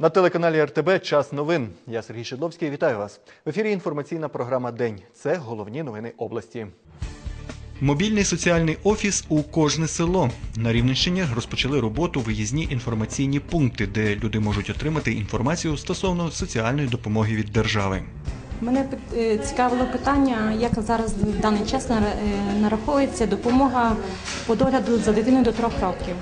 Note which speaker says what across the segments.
Speaker 1: На телеканалі РТБ час новин. Я Сергій Шедловський. Вітаю вас. В ефірі інформаційна програма День. Це головні новини області. Мобільний соціальний офіс у кожне село на Рівненщині розпочали роботу виїзні інформаційні пункти, де люди можуть отримати інформацію стосовно соціальної допомоги від держави.
Speaker 2: Мене е, цікавило питання, як зараз в даний час е, нараховується допомога по догляду за дитиною до трьох років.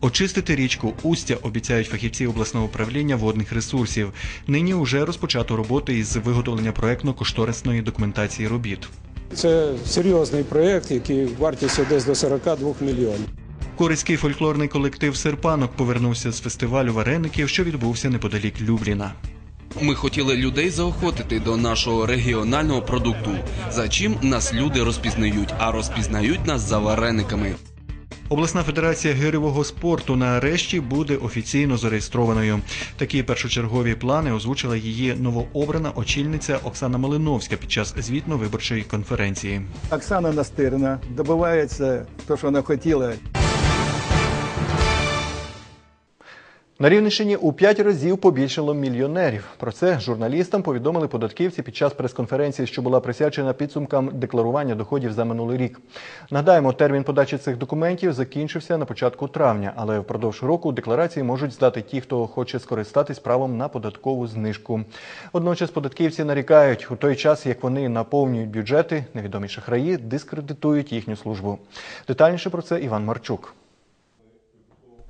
Speaker 1: Очистити річку Устя обіцяють фахівці обласного управління водних ресурсів. Нині вже розпочато роботи із виготовлення проектно-кошторисної документації робіт.
Speaker 3: Це серйозний проєкт, який вартістю десь до 42 мільйонів.
Speaker 1: Корицький фольклорний колектив Серпанок повернувся з фестивалю вареників, що відбувся неподалік Любліна.
Speaker 4: Ми хотіли людей заохотити до нашого регіонального продукту, за чим нас люди розпізнають, а розпізнають нас за варениками.
Speaker 1: Обласна федерація гирьового спорту нарешті буде офіційно зареєстрованою. Такі першочергові плани озвучила її новообрана очільниця Оксана Малиновська під час звітно-виборчої конференції.
Speaker 5: Оксана Настирна добивається те, що вона хотіла.
Speaker 1: На Рівненщині у п'ять разів побільшало мільйонерів. Про це журналістам повідомили податківці під час прес-конференції, що була присвячена підсумкам декларування доходів за минулий рік. Нагадаємо, термін подачі цих документів закінчився на початку травня, але впродовж року декларації можуть здати ті, хто хоче скористатись правом на податкову знижку. Водночас податківці нарікають, у той час, як вони наповнюють бюджети, невідомі шахраї дискредитують їхню службу. Детальніше про це Іван Марчук.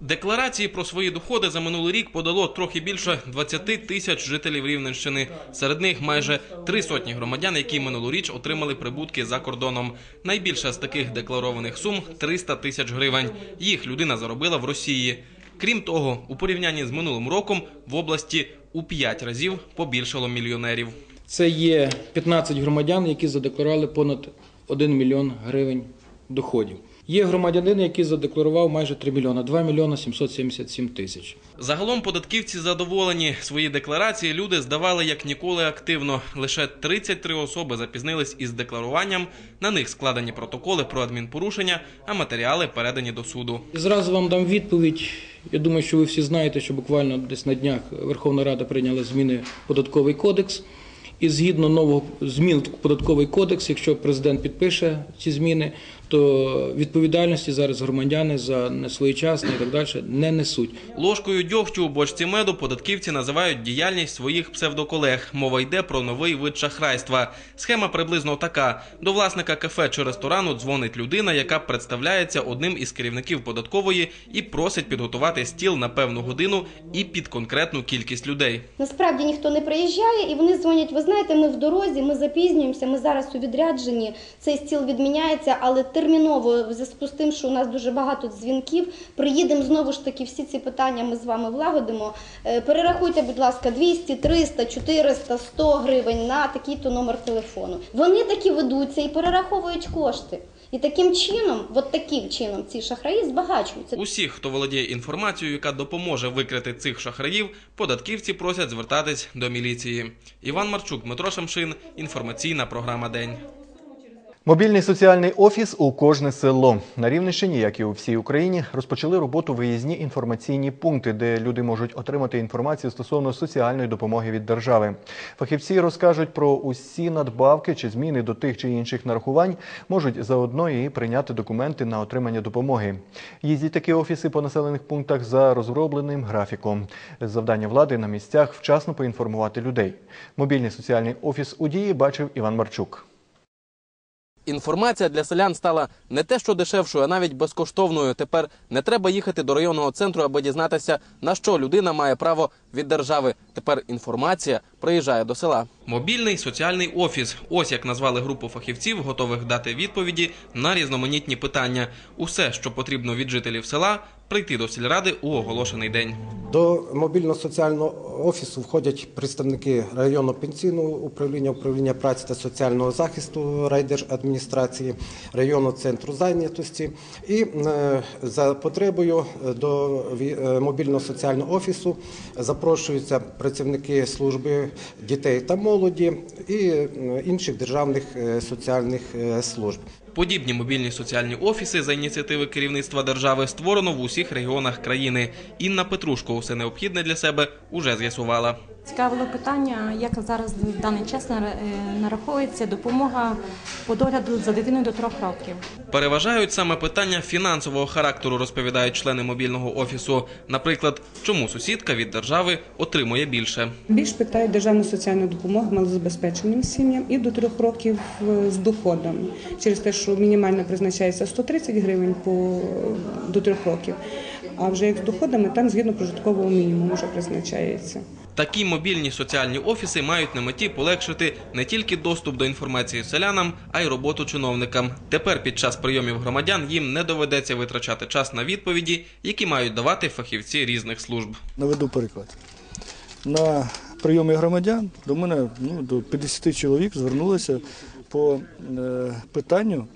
Speaker 6: Декларації про свої доходи за минулий рік подало трохи більше 20 тисяч жителів Рівненщини. Серед них майже три сотні громадян, які минулоріч отримали прибутки за кордоном. Найбільше з таких декларованих сум 300 тисяч гривень. Їх людина заробила в Росії. Крім того, у порівнянні з минулим роком в області у 5 разів побільшало мільйонерів.
Speaker 7: Це є 15 громадян, які задекларували понад 1 мільйон гривень доходів. Є громадянин, який задекларував майже 3 мільйона, 2 мільйона 777 тисяч.
Speaker 6: Загалом податківці задоволені. Свої декларації люди здавали як ніколи активно. Лише 33 особи запізнились із декларуванням. На них складені протоколи про адмінпорушення, а матеріали передані до суду.
Speaker 7: І зразу вам дам відповідь. Я думаю, що ви всі знаєте, що буквально десь на днях Верховна Рада прийняла зміни в податковий кодекс. І згідно нового змін в податковий кодекс, якщо президент підпише ці зміни, то відповідальності зараз громадяни за несвоєчасне і так далі не несуть.
Speaker 6: Ложкою дьогтю у бочці меду податківці називають діяльність своїх псевдоколег. Мова йде про новий вид шахрайства. Схема приблизно така: до власника кафе чи ресторану дзвонить людина, яка представляється одним із керівників податкової і просить підготувати стіл на певну годину і під конкретну кількість людей.
Speaker 8: Насправді ніхто не приїжджає, і вони дзвонять. Ви знаєте, ми в дорозі, ми запізнюємося. Ми зараз у відрядженні. Цей стіл відміняється, але терміново, в зв'язку з тим, що у нас дуже багато дзвінків. Приїдемо знову ж таки. Всі ці питання ми з вами влагодимо. Е, Перерахуйте, будь ласка, 200, 300, 400, 100 гривень на такий-то номер телефону. Вони такі ведуться і перераховують кошти. І таким чином, от таким чином, ці шахраї збагачуються.
Speaker 6: Усіх, хто володіє інформацією, яка допоможе викрити цих шахраїв, податківці просять звертатись до міліції. Іван Марчук, Дмитро Шамшин. Інформаційна програма День.
Speaker 1: Мобільний соціальний офіс у кожне село на Рівненщині, як і у всій Україні, розпочали роботу виїзні інформаційні пункти, де люди можуть отримати інформацію стосовно соціальної допомоги від держави. Фахівці розкажуть про усі надбавки чи зміни до тих чи інших нарахувань, можуть заодно і прийняти документи на отримання допомоги. Їздять такі офіси по населених пунктах за розробленим графіком. Завдання влади на місцях вчасно поінформувати людей. Мобільний соціальний офіс у дії бачив Іван Марчук.
Speaker 6: Інформація для селян стала не те, що дешевшою, а навіть безкоштовною. Тепер не треба їхати до районного центру, аби дізнатися, на що людина має право від держави. Тепер інформація приїжджає до села. Мобільний соціальний офіс. Ось як назвали групу фахівців, готових дати відповіді на різноманітні питання. Усе, що потрібно від жителів села, прийти до сільради у оголошений день.
Speaker 9: До мобільно-соціального офісу входять представники районного пенсійного управління, управління праці та соціального захисту райдержадміністрації, районного центру зайнятості. І е, за потребою до ві- е, мобільно-соціального офісу запрошуються працівники служби дітей та молоді і е, інших державних е, соціальних е, служб.
Speaker 4: Подібні мобільні соціальні офіси за ініціативи керівництва держави створено в усіх регіонах країни. Інна Петрушко усе необхідне для себе уже з'ясувала.
Speaker 2: Цікавило питання, як зараз в даний час е, нараховується допомога по догляду за дитиною до трьох років.
Speaker 4: Переважають саме питання фінансового характеру, розповідають члени мобільного офісу. Наприклад, чому сусідка від держави отримує більше.
Speaker 10: Більш питають державну соціальну допомогу малозабезпеченим сім'ям і до трьох років е, з доходами. Через те, що мінімально призначається 130 гривень по, до трьох років, а вже як з доходами, там згідно прожиткового мінімуму вже призначається.
Speaker 4: Такі мобільні соціальні офіси мають на меті полегшити не тільки доступ до інформації селянам, а й роботу чиновникам. Тепер під час прийомів громадян їм не доведеться витрачати час на відповіді, які мають давати фахівці різних служб.
Speaker 5: Наведу приклад. На прийомі громадян до мене ну, до 50 чоловік звернулося по е, питанню,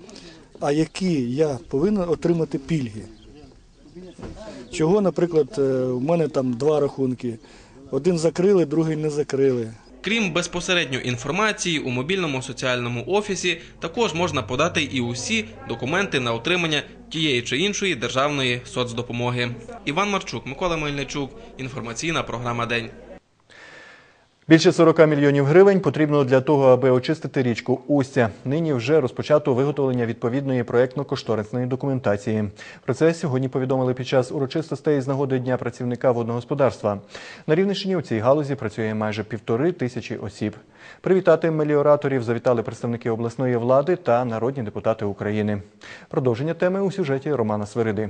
Speaker 5: а які я повинен отримати пільги. Чого, наприклад, е, у мене там два рахунки. Один закрили, другий не закрили.
Speaker 4: Крім безпосередньо інформації, у мобільному соціальному офісі також можна подати і усі документи на отримання тієї чи іншої державної соцдопомоги. Іван Марчук, Микола Мельничук. Інформаційна програма День.
Speaker 1: Більше 40 мільйонів гривень потрібно для того, аби очистити річку Устя. Нині вже розпочато виготовлення відповідної проєктно-кошторисної документації. Про це сьогодні повідомили під час урочистостей з нагоди Дня працівника водного господарства. На Рівненщині у цій галузі працює майже півтори тисячі осіб. Привітати меліораторів завітали представники обласної влади та народні депутати України. Продовження теми у сюжеті Романа Свириди.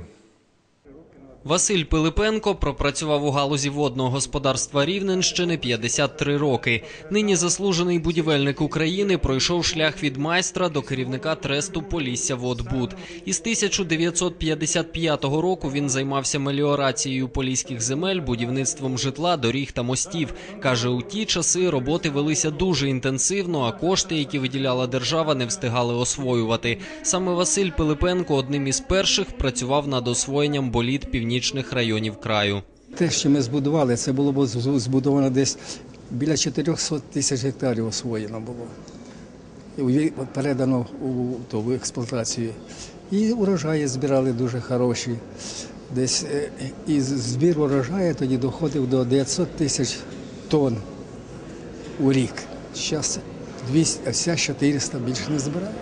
Speaker 11: Василь Пилипенко пропрацював у галузі водного господарства Рівненщини 53 роки. Нині заслужений будівельник України пройшов шлях від майстра до керівника тресту Полісся Водбуд. Із 1955 року він займався меліорацією поліських земель, будівництвом житла, доріг та мостів. Каже, у ті часи роботи велися дуже інтенсивно, а кошти, які виділяла держава, не встигали освоювати. Саме Василь Пилипенко одним із перших працював над освоєнням боліт північних районів краю.
Speaker 12: Те, що ми збудували, це було б збудовано десь біля 400 тисяч гектарів освоєно було. Передано у, то, в експлуатацію. І урожаї збирали дуже хороші. Десь е, і збір урожаю тоді доходив до 900 тисяч тонн у рік. Зараз 200, а 400 більше не збирає.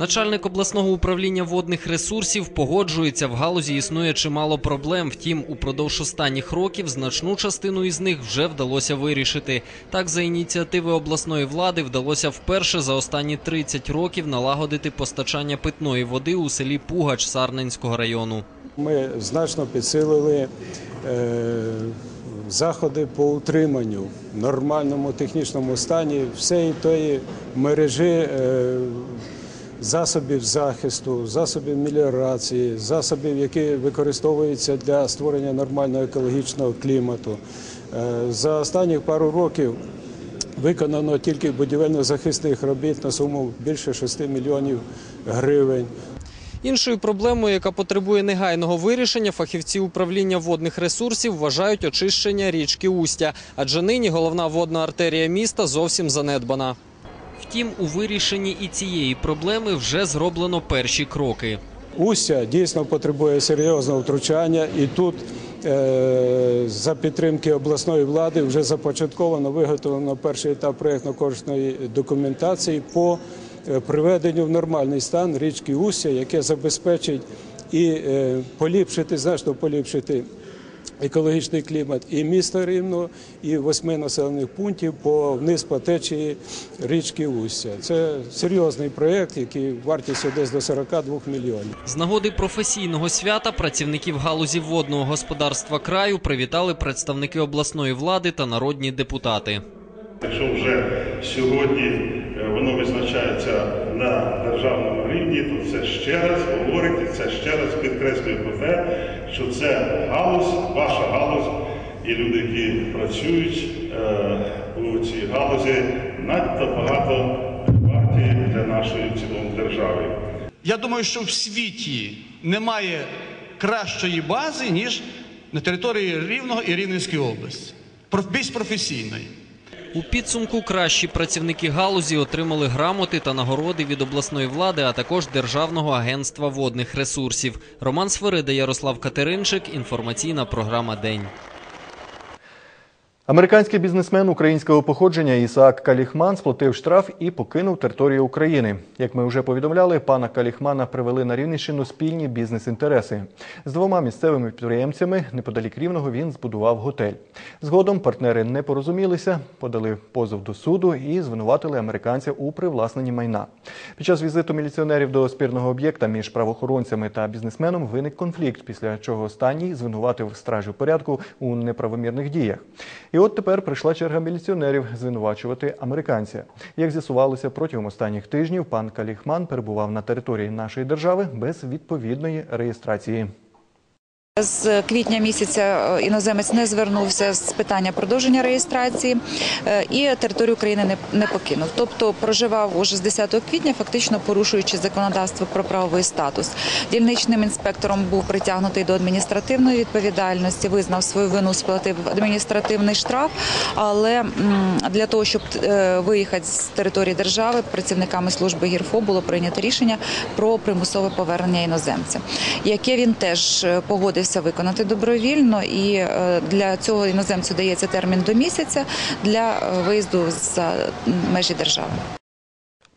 Speaker 11: Начальник обласного управління водних ресурсів погоджується, в галузі існує чимало проблем. Втім, упродовж останніх років значну частину із них вже вдалося вирішити. Так, за ініціативи обласної влади вдалося вперше за останні 30 років налагодити постачання питної води у селі Пугач Сарненського району.
Speaker 3: Ми значно підсилили е, заходи по утриманню в нормальному технічному стані всієї тої мережі е, засобів захисту, засобів меліорації, засобів, які використовуються для створення нормального екологічного клімату. Е, за останні пару років виконано тільки будівельно-захисних робіт на суму більше 6 мільйонів гривень.
Speaker 11: Іншою проблемою, яка потребує негайного вирішення, фахівці управління водних ресурсів вважають очищення річки Устя, адже нині головна водна артерія міста зовсім занедбана. Втім, у вирішенні і цієї проблеми вже зроблено перші кроки.
Speaker 3: Устя дійсно потребує серйозного втручання, і тут е, за підтримки обласної влади вже започатковано виготовлено перший етап проєктно-кошторисної документації по е, приведенню в нормальний стан річки Устя, яке забезпечить і е, поліпшити, значно поліпшити екологічний клімат і міста Рівного, і восьми населених пунктів по вниз по течії річки Устя. Це серйозний проєкт, який вартістю десь до 42 мільйонів.
Speaker 11: З нагоди професійного свята працівників галузі водного господарства краю привітали представники обласної влади та народні депутати.
Speaker 13: Якщо вже сьогодні воно визначається на державному рівні, то це ще раз говорить, і це ще раз підкреслює про те, що це галузь, ваша галузь, і люди, які працюють е, у цій галузі, надто багато варті для нашої в цілому держави.
Speaker 14: Я думаю, що в світі немає кращої бази, ніж на території Рівного і Рівненської області. Більш професійної.
Speaker 11: У підсумку кращі працівники галузі отримали грамоти та нагороди від обласної влади, а також Державного агентства водних ресурсів. Роман Сверида, Ярослав Катеринчик. Інформаційна програма День.
Speaker 1: Американський бізнесмен українського походження Ісаак Каліхман сплатив штраф і покинув територію України. Як ми вже повідомляли, пана Каліхмана привели на Рівненщину спільні бізнес-інтереси. З двома місцевими підприємцями неподалік Рівного він збудував готель. Згодом партнери не порозумілися, подали позов до суду і звинуватили американця у привласненні майна. Під час візиту міліціонерів до спірного об'єкта між правоохоронцями та бізнесменом виник конфлікт, після чого останній звинуватив стражів порядку у неправомірних діях. От тепер прийшла черга міліціонерів звинувачувати американця. Як з'ясувалося, протягом останніх тижнів пан Каліхман перебував на території нашої держави без відповідної реєстрації.
Speaker 15: З квітня місяця е, іноземець не звернувся з питання продовження реєстрації е, і територію України не, покинув. Тобто проживав уже з 10 квітня, фактично порушуючи законодавство про правовий статус. Дільничним інспектором був притягнутий до адміністративної відповідальності, визнав свою вину, сплатив адміністративний штраф. Але для того, щоб е, виїхати з території держави, працівниками служби гірфо було прийнято рішення про примусове повернення іноземця, яке він теж е, погодився виконати добровільно, і е, для цього іноземцю дається термін до місяця для е, виїзду за межі держави.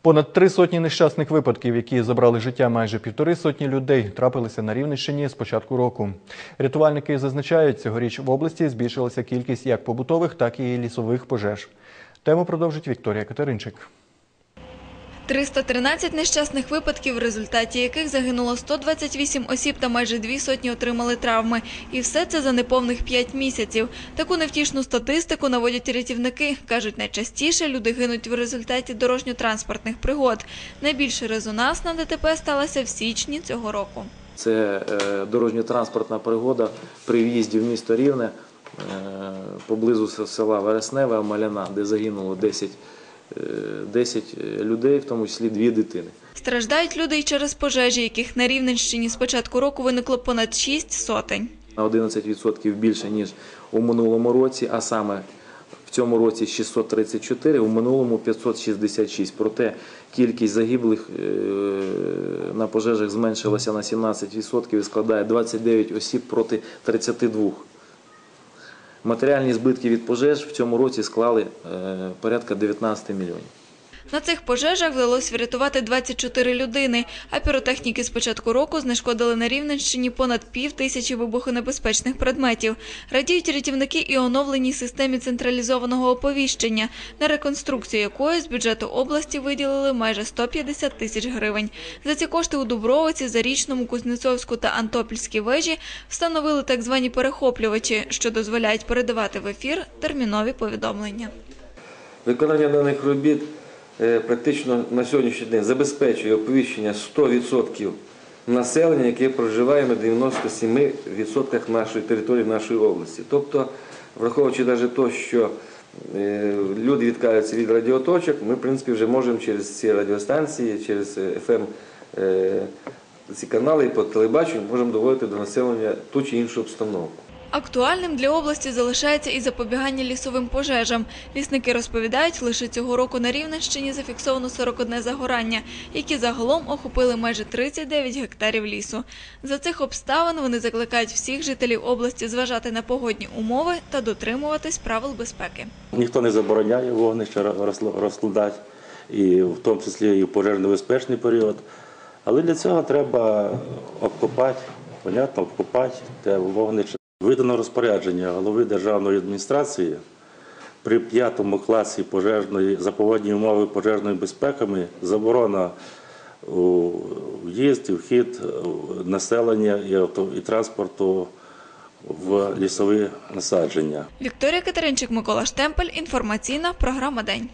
Speaker 1: Понад три сотні нещасних випадків, які забрали життя майже півтори сотні людей, трапилися на Рівненщині з початку року. Рятувальники зазначають, цьогоріч в області збільшилася кількість як побутових, так і лісових пожеж. Тему продовжить Вікторія Катеринчик.
Speaker 16: 313 нещасних випадків, в результаті яких загинуло 128 осіб та майже дві сотні отримали травми. І все це за неповних 5 місяців. Таку невтішну статистику наводять рятівники. Кажуть, найчастіше люди гинуть в результаті дорожньо-транспортних пригод. Найбільше резонансна ДТП сталася в січні цього року.
Speaker 17: Це е, дорожньо-транспортна пригода при в'їзді в місто Рівне е, поблизу села Вересневе, Маляна, де загинуло 10, е, 10 людей, в тому числі дві дитини.
Speaker 16: Страждають люди й через пожежі, яких на Рівненщині з початку року виникло понад 6 сотень.
Speaker 17: На 11% більше, ніж у минулому році, а саме в цьому році 634, у минулому 566. Проте кількість загиблих е, на пожежах зменшилася на 17% і складає 29 осіб проти 32. Матеріальні збитки від пожеж в цьому році склали е, порядка 19 мільйонів.
Speaker 16: На цих пожежах вдалося врятувати 24 людини, а піротехніки з початку року знешкодили на Рівненщині понад пів тисячі вибухонебезпечних предметів. Радіють рятівники і оновленій системі централізованого оповіщення, на реконструкцію якої з бюджету області виділили майже 150 тисяч гривень. За ці кошти у Дубровиці, Зарічному, Кузнецовську та Антопільській вежі встановили так звані перехоплювачі, що дозволяють передавати в ефір термінові повідомлення.
Speaker 18: Виконання даних робіт практично на сьогоднішній день забезпечує оповіщення 100% населення, яке проживає на 97% нашої території нашої області. Тобто, враховуючи навіть те, що е, люди відкаються від радіоточок, ми, в принципі, вже можемо через ці радіостанції, через FM е, ці канали по телебаченню можемо доводити до населення ту чи іншу обстановку.
Speaker 16: Актуальним для області залишається і запобігання лісовим пожежам. Лісники розповідають, лише цього року на Рівненщині зафіксовано 41 загорання, які загалом охопили майже 39 гектарів лісу. За цих обставин вони закликають всіх жителів області зважати на погодні умови та дотримуватись правил безпеки.
Speaker 19: Ніхто не забороняє вогнище розкладати, і в тому числі і в пожежно-безпечний період. Але для цього треба обкопати, понятно, обкопати те вогнище. Видано розпорядження голови державної адміністрації при п'ятому класі пожежної за умови пожежної безпеками заборона в'їзд і вхід населення і, авто, і транспорту в лісові насадження.
Speaker 16: Вікторія Катеринчик, Микола Штемпель. Інформаційна програма День.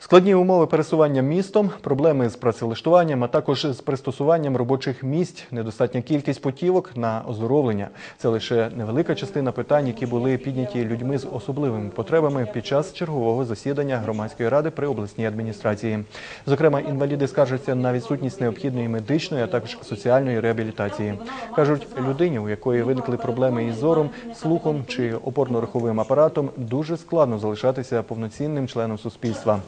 Speaker 1: Складні умови пересування містом, проблеми з працевлаштуванням, а також з пристосуванням робочих місць, недостатня кількість путівок на оздоровлення. Це лише невелика частина питань, які були підняті людьми з особливими потребами під час чергового засідання громадської ради при обласній адміністрації. Зокрема, інваліди скаржаться на відсутність необхідної медичної, а також соціальної реабілітації. кажуть, людині, у якої виникли проблеми із зором, слухом чи опорно-руховим апаратом, дуже складно залишатися повноцінним членом суспільства.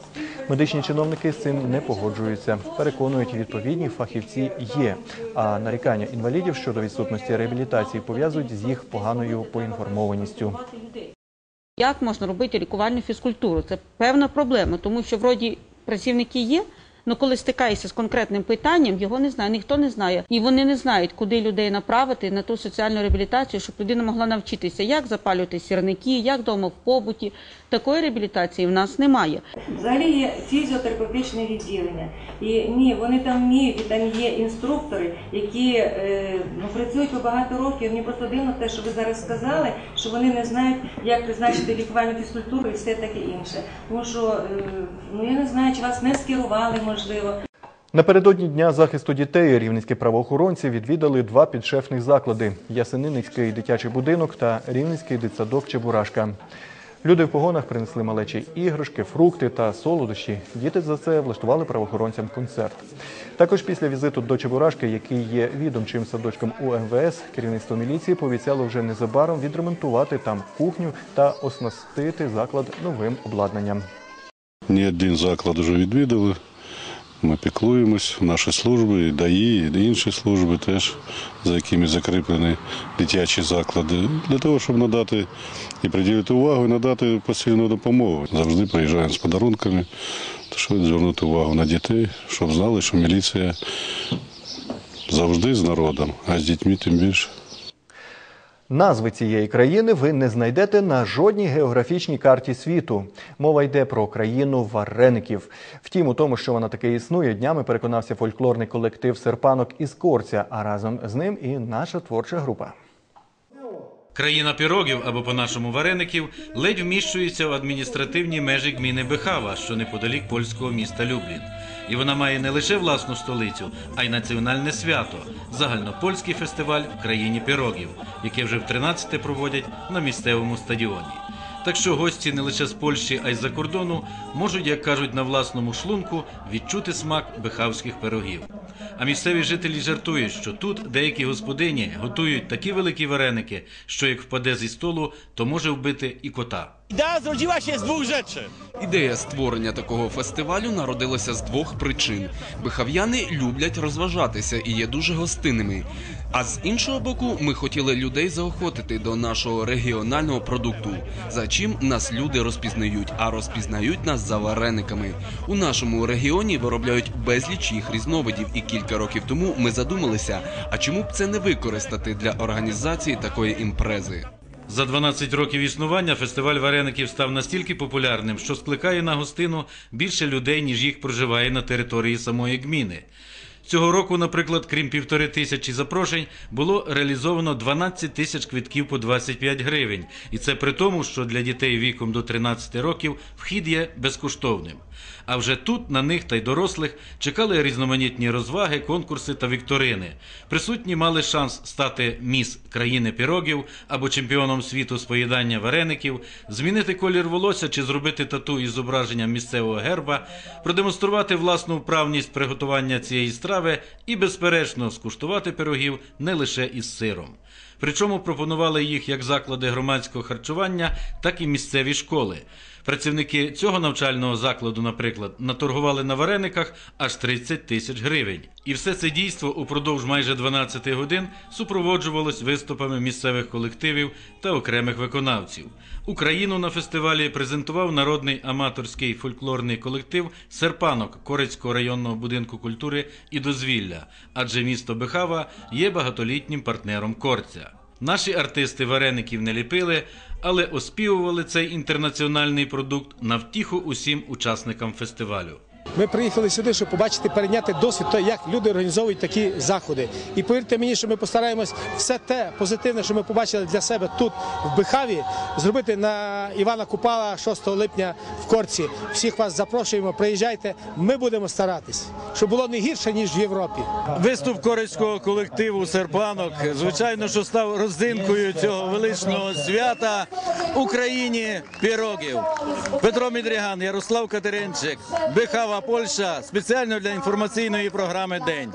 Speaker 1: Медичні чиновники з цим не погоджуються. Переконують, відповідні фахівці є. А нарікання інвалідів щодо відсутності реабілітації пов'язують з їх поганою поінформованістю.
Speaker 20: Як можна робити лікувальну фізкультуру? Це певна проблема, тому що вроді працівники є. Але коли стикаєшся з конкретним питанням, його не знає, ніхто не знає, і вони не знають, куди людей направити на ту соціальну реабілітацію, щоб людина могла навчитися, як запалювати сірники, як вдома в побуті. Такої реабілітації в нас немає.
Speaker 21: Взагалі є фізіотерапевтичне відділення. І ні, вони там вміють, і там є інструктори, які е, ну, працюють по багато років. Мені просто дивно те, що ви зараз сказали, що вони не знають, як призначити лікувальну фізкультуру і все таке інше. Тому що е, ну я не знаю, чи вас не скерували, можливо.
Speaker 1: Напередодні Дня захисту дітей рівненські правоохоронці відвідали два підшефних заклади – Ясениницький дитячий будинок та Рівненський дитсадок Чебурашка. Люди в погонах принесли малечі іграшки, фрукти та солодощі. Діти за це влаштували правоохоронцям концерт. Також після візиту до Чебурашки, який є відомчим садочком УМВС, керівництво міліції пообіцяло вже незабаром відремонтувати там кухню та оснастити заклад новим обладнанням.
Speaker 22: Ні один заклад вже відвідали. Ми піклуємось, наші служби, і ДАІ, і інші служби теж, за якими закріплені дитячі заклади, для того, щоб надати і приділити увагу, і надати постійну допомогу. Завжди приїжджаємо з подарунками, щоб звернути увагу на дітей, щоб знали, що міліція завжди з народом, а з дітьми тим більше.
Speaker 1: Назви цієї країни ви не знайдете на жодній географічній карті світу. Мова йде про країну вареників. Втім, у тому, що вона таки існує, днями переконався фольклорний колектив Серпанок із Корця, а разом з ним і наша творча група.
Speaker 23: Країна пірогів або по-нашому вареників ледь вміщується в адміністративні межі гміни Бехава, що неподалік польського міста Люблін. І вона має не лише власну столицю, а й національне свято загальнопольський фестиваль в країні пірогів, яке вже в 13-те проводять на місцевому стадіоні. Так що гості не лише з Польщі, а й з-за кордону можуть, як кажуть, на власному шлунку відчути смак бехавських пирогів. А місцеві жителі жартують, що тут деякі господині готують такі великі вареники, що як впаде зі столу, то може вбити і кота.
Speaker 24: Idea zrodziła się z dwóch rzeczy.
Speaker 25: Ідея створення такого фестивалю народилася з двох причин: бихав'яни люблять розважатися і є дуже гостинними. А з іншого боку, ми хотіли людей заохотити до нашого регіонального продукту, за чим нас люди розпізнають, а розпізнають нас за варениками. У нашому регіоні виробляють безліч їх різновидів, і кілька років тому ми задумалися: а чому б це не використати для організації такої імпрези?
Speaker 23: За 12 років існування фестиваль вареників став настільки популярним, що скликає на гостину більше людей, ніж їх проживає на території самої гміни. Цього року, наприклад, крім півтори тисячі запрошень, було реалізовано 12 тисяч квитків по 25 гривень. І це при тому, що для дітей віком до 13 років вхід є безкоштовним. А вже тут на них та й дорослих чекали різноманітні розваги, конкурси та вікторини. Присутні мали шанс стати міс країни пірогів або чемпіоном світу з поїдання вареників, змінити колір волосся чи зробити тату із зображенням місцевого герба, продемонструвати власну вправність приготування цієї страви і, безперечно, скуштувати пирогів не лише із сиром. Причому пропонували їх як заклади громадського харчування, так і місцеві школи. Працівники цього навчального закладу, наприклад, наторгували на варениках аж 30 тисяч гривень. І все це дійство упродовж майже 12 годин супроводжувалось виступами місцевих колективів та окремих виконавців. Україну на фестивалі презентував народний аматорський фольклорний колектив Серпанок Корецького районного будинку культури і дозвілля, адже місто Бехава є багатолітнім партнером Корця. Наші артисти вареників не ліпили, але оспівували цей інтернаціональний продукт на втіху усім учасникам фестивалю.
Speaker 26: Ми приїхали сюди, щоб побачити, перейняти досвід, то як люди організовують такі заходи. І повірте мені, що ми постараємось все те позитивне, що ми побачили для себе тут, в Бихаві, зробити на Івана Купала 6 липня в Корці. Всіх вас запрошуємо, приїжджайте. Ми будемо старатись, щоб було не гірше ніж в Європі.
Speaker 27: Виступ корейського колективу Серпанок, звичайно, що став родзинкою цього величного свята Україні пірогів. Петро Мідріган, Ярослав Катеринчик, Бихава, Польща, спеціально для інформаційної програми День.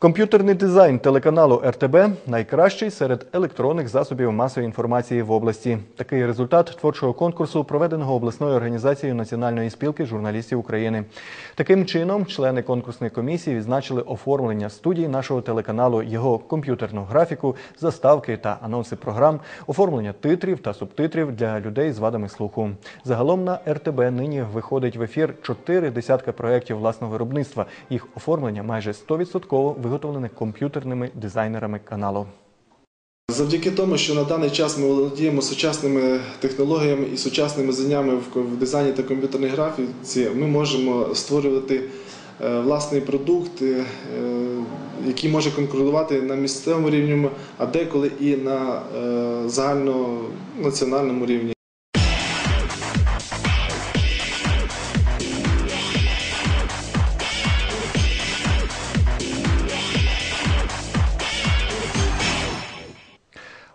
Speaker 1: Комп'ютерний дизайн телеканалу РТБ найкращий серед електронних засобів масової інформації в області. Такий результат творчого конкурсу, проведеного обласною організацією Національної спілки журналістів України. Таким чином, члени конкурсної комісії відзначили оформлення студії нашого телеканалу, його комп'ютерну графіку, заставки та анонси програм, оформлення титрів та субтитрів для людей з вадами слуху. Загалом на РТБ нині виходить в ефір чотири десятка проєктів власного виробництва. Їх оформлення майже 100% виготовлене комп'ютерними дизайнерами каналу.
Speaker 28: Завдяки тому, що на даний час ми володіємо сучасними технологіями і сучасними знаннями в в дизайні та комп'ютерній графіці, ми можемо створювати е, власний продукт, е, який може конкурувати на місцевому рівні, а деколи і на е, загальнонаціональному рівні.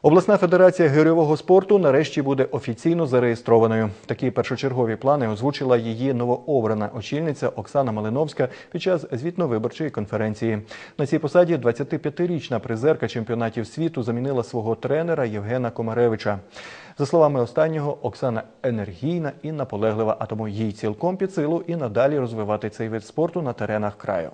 Speaker 1: Обласна федерація гирьового спорту нарешті буде офіційно зареєстрованою. Такі першочергові плани озвучила її новообрана очільниця Оксана Малиновська під час звітно-виборчої конференції. На цій посаді 25-річна призерка чемпіонатів світу замінила свого тренера Євгена Комаревича. За словами останнього, Оксана енергійна і наполеглива, а тому їй цілком під силу і надалі розвивати цей вид спорту на теренах краю.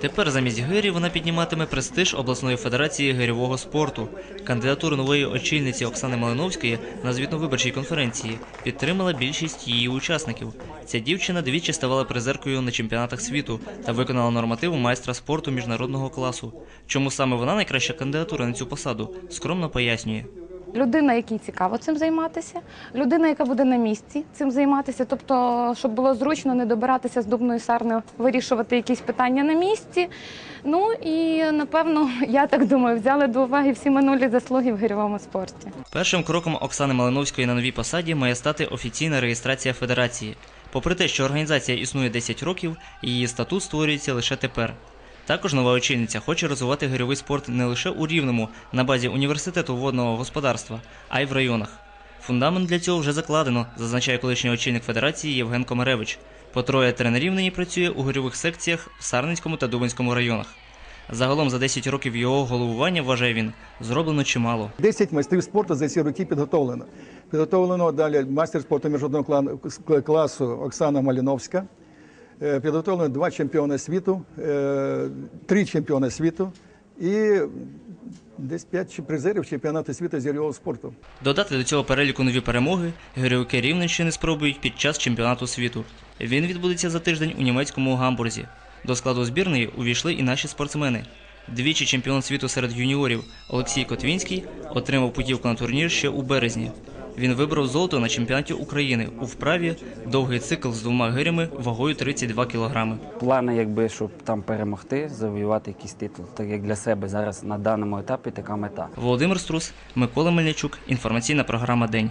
Speaker 29: Тепер замість гирі вона підніматиме престиж обласної федерації гирьового спорту. Кандидатуру нової очільниці Оксани Малиновської на звітно-виборчій конференції підтримала більшість її учасників. Ця дівчина двічі ставала призеркою на чемпіонатах світу та виконала нормативу майстра спорту міжнародного класу. Чому саме вона найкраща кандидатура на цю посаду? Скромно пояснює.
Speaker 30: Людина, якій цікаво цим займатися, людина, яка буде на місці цим займатися, тобто, щоб було зручно не добиратися з дубної сарни, вирішувати якісь питання на місці. Ну і напевно, я так думаю, взяли до уваги всі минулі заслуги в гирьовому спорті.
Speaker 29: Першим кроком Оксани Малиновської на новій посаді має стати офіційна реєстрація федерації. Попри те, що організація існує 10 років, її статут створюється лише тепер. Також нова очільниця хоче розвивати гирьовий спорт не лише у Рівному на базі університету водного господарства, а й в районах. Фундамент для цього вже закладено, зазначає колишній очільник федерації Євген Комаревич. По троє тренерів нині працює у гирьових секціях в Сарненському та Дубинському районах. Загалом за 10 років його головування, вважає він, зроблено чимало.
Speaker 31: 10 майстрів спорту за ці роки підготовлено. Підготовлено далі майстер спорту міжнародного класу Оксана Маліновська. Е, Підготовлено два чемпіони світу, е, три чемпіони світу і десь п'ять призерів чемпіонату світу з гірьового спорту.
Speaker 29: Додати до цього переліку нові перемоги героїки Рівненщини спробують під час чемпіонату світу. Він відбудеться за тиждень у німецькому гамбурзі. До складу збірної увійшли і наші спортсмени. Двічі чемпіон світу серед юніорів Олексій Котвінський отримав путівку на турнір ще у березні. Він вибрав золото на чемпіонаті України у вправі довгий цикл з двома гирями вагою 32 кілограми.
Speaker 32: Плани, якби щоб там перемогти, завоювати якийсь титул. Так як для себе зараз на даному етапі така мета.
Speaker 29: Володимир Струс, Микола Мельничук. Інформаційна програма День.